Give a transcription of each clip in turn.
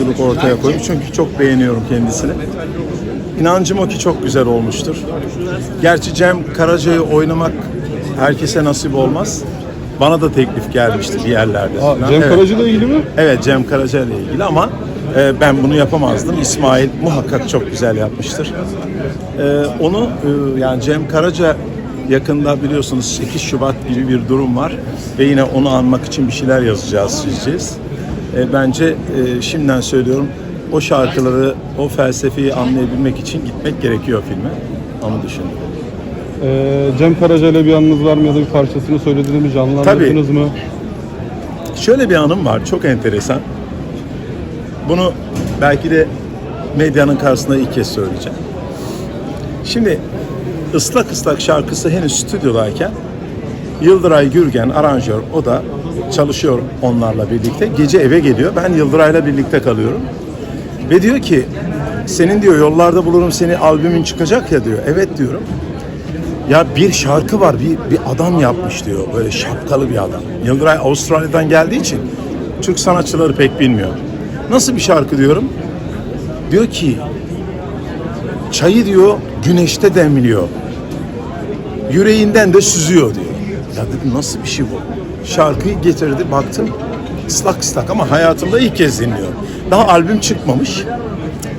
oyunculuk ortaya koymuş. Çünkü çok beğeniyorum kendisini. İnancım o ki çok güzel olmuştur. Gerçi Cem Karaca'yı oynamak herkese nasip olmaz. Bana da teklif gelmişti bir yerlerde. Aa. Cem Evet. Karaca ile ilgili mi? Evet Cem Karaca ile ilgili ama e, ben bunu yapamazdım. İsmail muhakkak çok güzel yapmıştır. E, onu e, yani Cem Karaca yakında biliyorsunuz 8 Şubat gibi bir durum var ve yine onu anmak için bir şeyler yazacağız, çizeceğiz. E, bence e, şimdiden söylüyorum o şarkıları, o felsefeyi anlayabilmek için gitmek gerekiyor filme. Onu düşünüyorum. Ee, Cem Karaca ile bir anınız var mı ya da bir parçasını söylediğiniz mi? Canlandırdınız mı? Şöyle bir anım var, çok enteresan. Bunu belki de medyanın karşısında ilk kez söyleyeceğim. Şimdi ıslak ıslak şarkısı henüz stüdyodayken Yıldıray Gürgen aranjör o da çalışıyor onlarla birlikte. Gece eve geliyor. Ben Yıldıray'la birlikte kalıyorum. Ve diyor ki senin diyor yollarda bulurum seni albümün çıkacak ya diyor. Evet diyorum. Ya bir şarkı var, bir, bir adam yapmış diyor. Böyle şapkalı bir adam. Yıldıray Avustralya'dan geldiği için Türk sanatçıları pek bilmiyor. Nasıl bir şarkı diyorum? Diyor ki çayı diyor güneşte demliyor. Yüreğinden de süzüyor diyor. Ya dedim nasıl bir şey bu? Şarkıyı getirdi baktım ıslak ıslak ama hayatımda ilk kez dinliyorum. Daha albüm çıkmamış.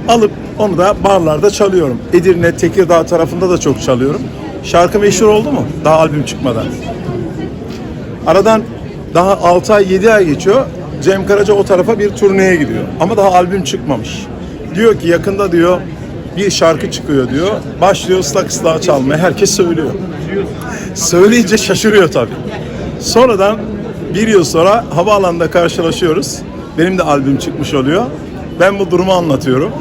Alıp onu da barlarda çalıyorum. Edirne, Tekirdağ tarafında da çok çalıyorum. Şarkı meşhur oldu mu? Daha albüm çıkmadan. Aradan daha 6 ay 7 ay geçiyor. Cem Karaca o tarafa bir turneye gidiyor. Ama daha albüm çıkmamış. Diyor ki yakında diyor bir şarkı çıkıyor diyor. Başlıyor ıslak ıslak çalmaya. Herkes söylüyor. Söyleyince şaşırıyor tabii. Sonradan bir yıl sonra havaalanında karşılaşıyoruz. Benim de albüm çıkmış oluyor. Ben bu durumu anlatıyorum.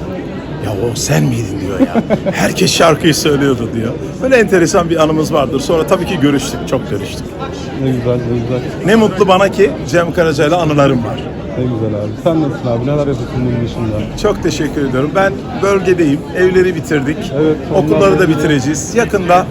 O sen miydin diyor ya. Herkes şarkıyı söylüyordu diyor. Böyle enteresan bir anımız vardır. Sonra tabii ki görüştük, çok görüştük. Ne güzel, ne güzel. Ne mutlu bana ki Cem Karaca'yla anılarım var. Ne güzel abi. Sen nasılsın abi? Neler yapıyorsun bunun dışında? Çok teşekkür ediyorum. Ben bölgedeyim. Evleri bitirdik. Evet, Okulları da bitireceğiz. Yakında